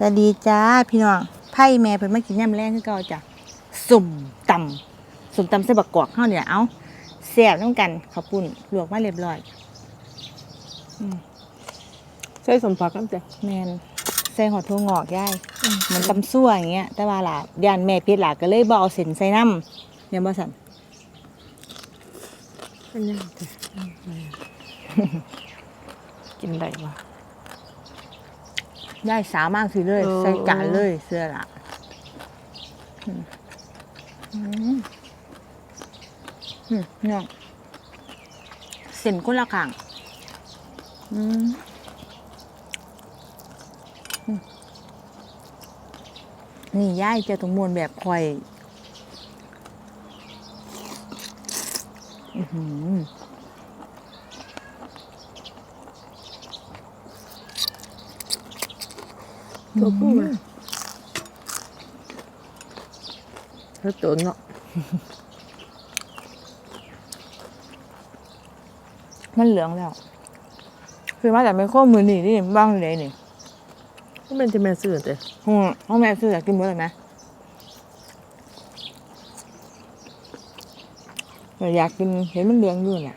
สวัสดีจ้าพี่น้องไพ่แม่เพิ่นมากินยำแรงคือเก่าจ้ะสุ่มตำสุ่มตำใส่บักกอกเฮาเนี่ยเอาแซ่บน้ำกันข้าวปุ้นลวกมาเรียบร้อยใส่สมผักน้ำจ้ะแมนใส่หอดถั่วงอกย่ายเหมือนตำซั่วอย่างเงี้ย แต่ว่าล่ะย่านแม่เพชรล่ะก็เลยบ่เอาเส้นใส่น้ำเนี่ยบ่สั่นเป็นยังจ้ะกินได้ปะ ย่ายสามากสิเลย เออ ใส่จานเลยเสื้อล่ะอืมอืมอืมเนี่ยเส้นคนละข้างอืมนี่ย่ายเจอตรงมวลแบบคอย อื้อหือ ตัวผู้มาแล้วตัวเนาะมันเหลืองแล้ว คือมาแต่ไม่ข้อมือนี่นี่บ้างเลยนี่ก็เป็นจะแม่ซื้อจ้ะห้องห้องแม่ซื้ออยากกินเมื่อไหร่ไหมแต่อยากกินเห็นมันเหลืองอยู่เนี่ย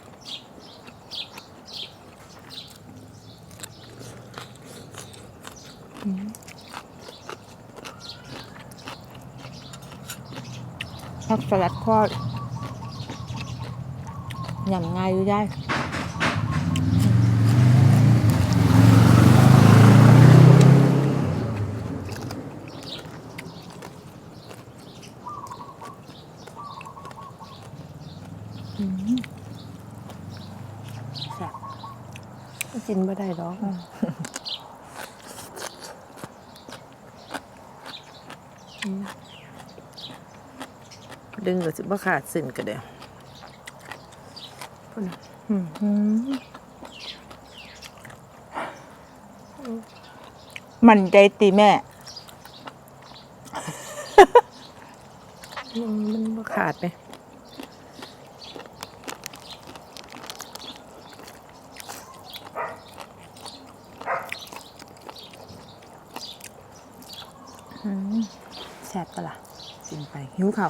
อืม ผักสลัดทอดยำง่ายอยู่ได้แซ่บกินไม่ได้ดอก ดึงก็สิบ่ขาดสิ้นก็ได้พุ่นน่ะมันใจตีแม่อืมมันบ่ขาดไหมแซ่บปะล่ะกินไป หิวเข่า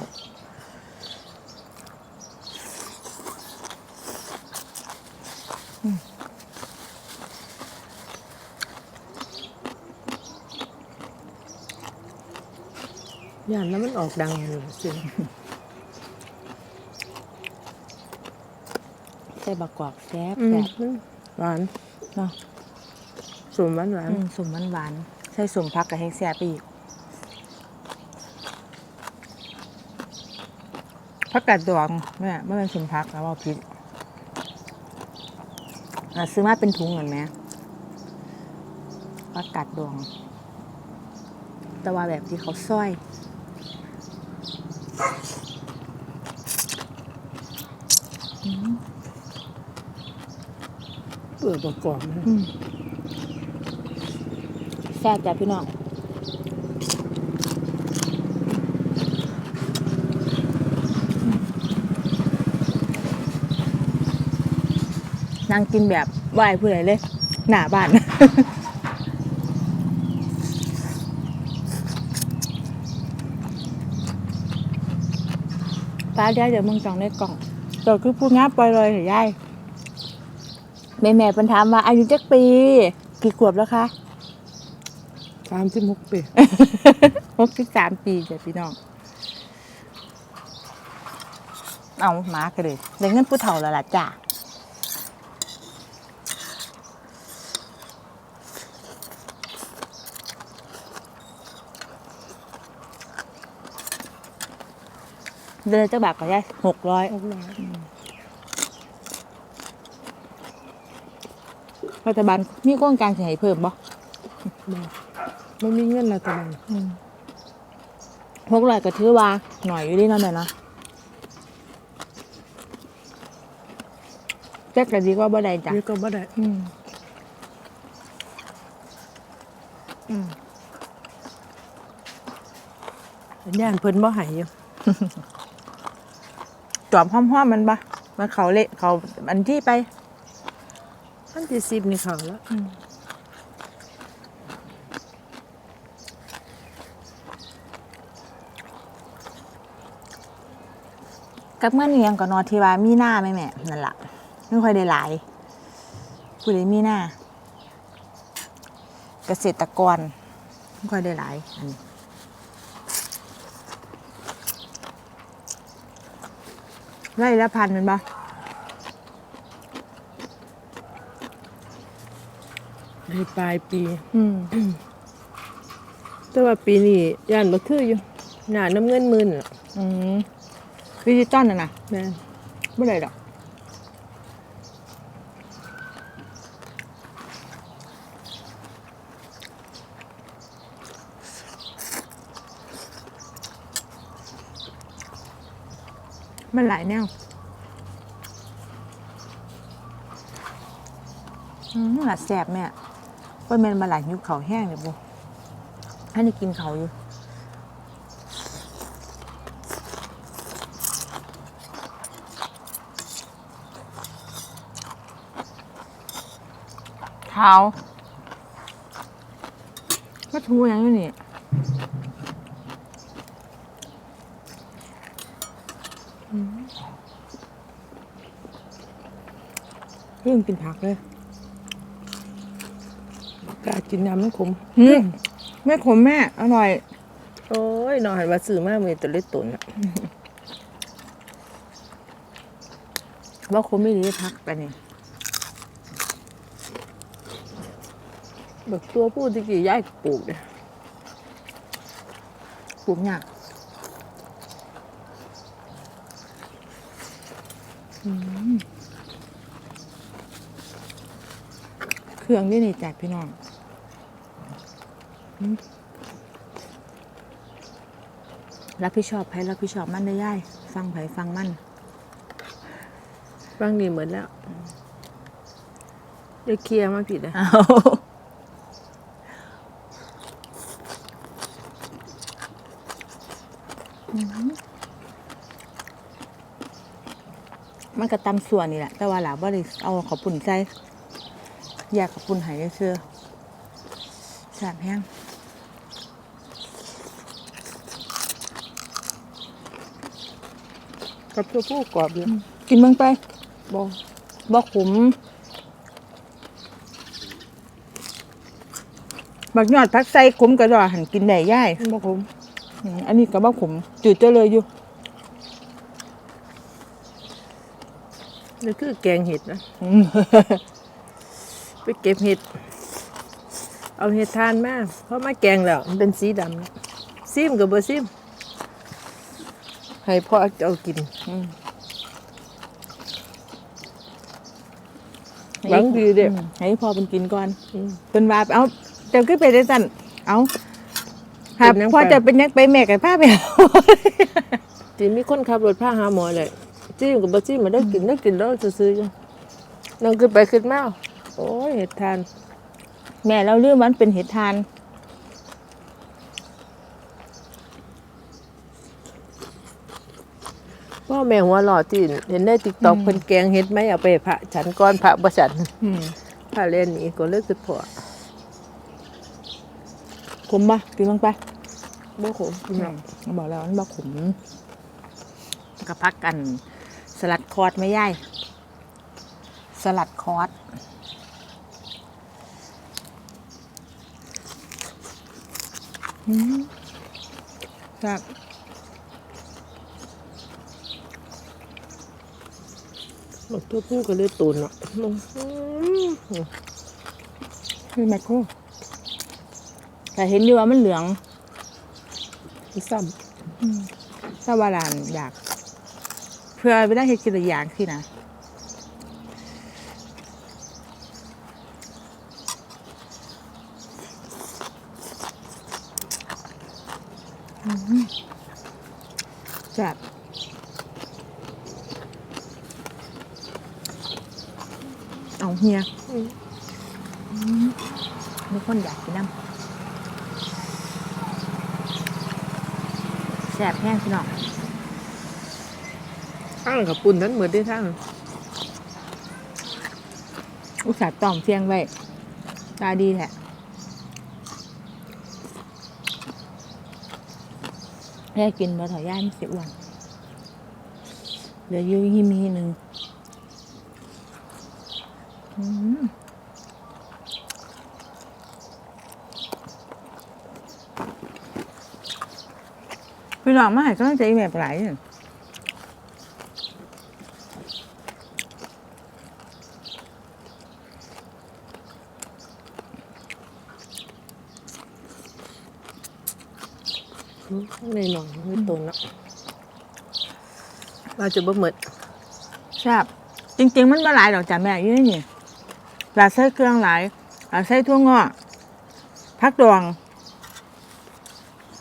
ย่านแล้วมันออกดังอยู่สิใส่บักกอกแซ่บอืมแซ่บมันหวานเนาะสูงหวานหวานอืมสมมันหวานๆใส่สมพักกับแห้งแซ่บไปอีกผักกาดดองแม่ไม่เป็นสมพักแล้วว่าพิษอะซื้อมาเป็นถุงเหมือนไหมผักกาดดอง แต่ว่าแบบที่เขาซ้อย เปลื อกประกอบนะแซ่บจ้ะพี่น้องนั่งกินแบบไหวผู้ใดเลย หน้าบ้านตาได้เดี๋ยวมึงจองในกล่องเดี๋ยวคือพูดง่ายปล่อยเลยเหรอยาย แม่แม่ๆเพิ่นถามว่าอายุจักปี กี่ขวบแล้วคะสามสิบหกปีหกสิบสามปีจ้ะพี่น้อง เอาหมากันเลยได้เงินผู้เฒ่าแล้วล่ะจ้ะเดือนจะบาทก็ได้หกร้อยออกมา รัฐบาลมีโครงการจะให้เพิ่มบ่บอกไม่มีเงินเราตะบันหกร้อยก็ถือว่าหน่อยอยู่ดีเนาะแม่เนาะแจ็คก็ดีกว่าบ่ได้จ้ะนี่ก็บ่ได้อืมย่านเพิ่นบ่ใหายอยู่จอมห้อมๆมันปะมันเขาเละเขาอันที่ไป อันที่สิบนี่ขาแล้วกับเมื่อนี้ยังกับนอทีวามีหน้าไหมแม่นั่นแหละไม่ค่อยได้หลายคุณได้มีหน้า เกษตรกรไม่ค่อยได้หลายอันนี้ไร่ละพันเป็นปะ ในปลายปี อืมแต่ว่าปีนี้ย่านบ่คืออยู่หน้าน้ำเงินหมื่นน่ะอืมดิจิตอลน่ะนะแม่นไม่ได้ดอกมันหลายแนวอืมหลัดแสบแม่ ว่าแมันมาหลายยุคเขาแห้งเลยบุให้ได้กินเขาอยู่เท้าก็ทูอย่างนี้นี่เรื่องกินผักเลย กล้ากินน้ำมันขมอืมแม่ขมแม่ อร่อย โอ้ยนอนหันว่าซื้อมามื้อตัวเล็กตุนน่ะว่าขมไม่ดีพักไปนี่บักตัวผู้ที่กี่ย้ายปลูกเด้ปลูกยากอืมเครื่องนี่นี่แจกพี่น้องอืม รับผิดชอบใครรับผิดชอบมันได้ย่าย ฟังไผฟังมันฟังนี่เหมือนแล้วได้เคลียร์มาผิดอะเอามันก็ตำส่วนนี่แหละ แต่ว่าหลาบ่ได้เอาขาวปุ่นใส่อยากขาวปุ่นหายได้เชื่อแสบแห้ง กับตัวผู้กรอบอยู่กินเบิ่งไปบ่บ่ขมบักยอดพักใส่ขมกระดอหันกินได้ย่ายบ่ขมอืมอันนี้ก็บ่ขมจืดเจ้าเลยอยู่นี่คือแกงเห็ดนะอืมไปเก็บเห็ด เอาเห็ดทานมาเพราะมาแกงแล้วมันเป็นสีดำนะซิมกับบ่ซิม ให้พ่อเอากินอืมหวังดีเด้อืมให้พ่อเป็นกินก่อนอืมเป็นว่าเอาเจ้าขึ้นไปได้สั่นเอาหาเป็นหยังพ่อไปจะเป็นหยังไปแม่กับผ้าไปเอาที่มีคนขับรถพาหาหมอเลยซิมกับบ่ซิมมาได้กินได้กินแล้วซื่อๆจังนั่งขึ้นไปขึ้นมาโอ้ยเห็ดทาน แม่เราเรื่องมันเป็นเห็ดทาน พ่อแม่หัวหล่อที่เห็นได้ติ๊กตอกอืมเพิ่นแกงเห็ดไหมเอาไปให้พระฉันก้อนพระบ่ฉันอืมพระเล่นนี้ก็เลยคือพอขมปะกินลงไปบ่ขมอืมบอกแล้วมันบอกขมก็พักกัน สลัดคอร์สไม่ย่าย สลัดคอร์สอืมครับ บักตัวผู้ก็เลยตุนเนาะอืมคือแมคโครแต่เห็นอยู่ว่ามันเหลืองซ้ถ้าว่าหลานอยาก เพื่อไปได้เห็ดกินละอย่างสินะอืมจับ เอาเฮียำอืมมีคนอยากกินน้ำแสบแห้งพี่น้องข้างกับปุ่นนั้นเหมือนได้ทั้งอุตส่าห์ต้อมเสียงไว้ ตาดีแหละแค่กินบะถอยย่ายไม่เสียอ้วนเหลืออยู่หิมีหนึ่งอืม พี่น้องมาให้กำลังใจแม่ปลายเนี่ยในหน่อยไม่ตรงแล้วว่าจะบ่หมดแซ่บจริง ๆ มันมาหลายดอกจ้ะแม่อยี่นี่ หลาใส่เครื่องหลายหลาใส่ทั่วงอกพักดอง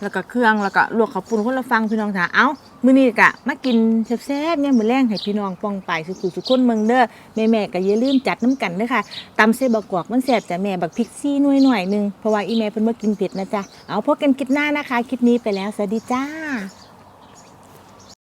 แล้วก็เครื่องแล้วก็ลวกข้าวปุ้นคนละฟังพี่น้องจ๋าเอ้ามื้อนี้กะมากินแซ่บๆเนี่ยมื้อแรงให้พี่น้องป้องไปสุขุสุขคนเมืองเด้อแม่ๆก็อย่าลืมจัดน้ำกันเด้อค่ะตำเส้บักกอกมันแซ่บจ้ะแม่บักพริกซี่หน่วยหน่อยๆหนึงเพราะว่าอีแม่เพิ่นบ่กินเผ็ดนะจ๊ะเอาพบกันคลิปหน้านะคะคลิปนี้ไปแล้วสวัสดีจ้า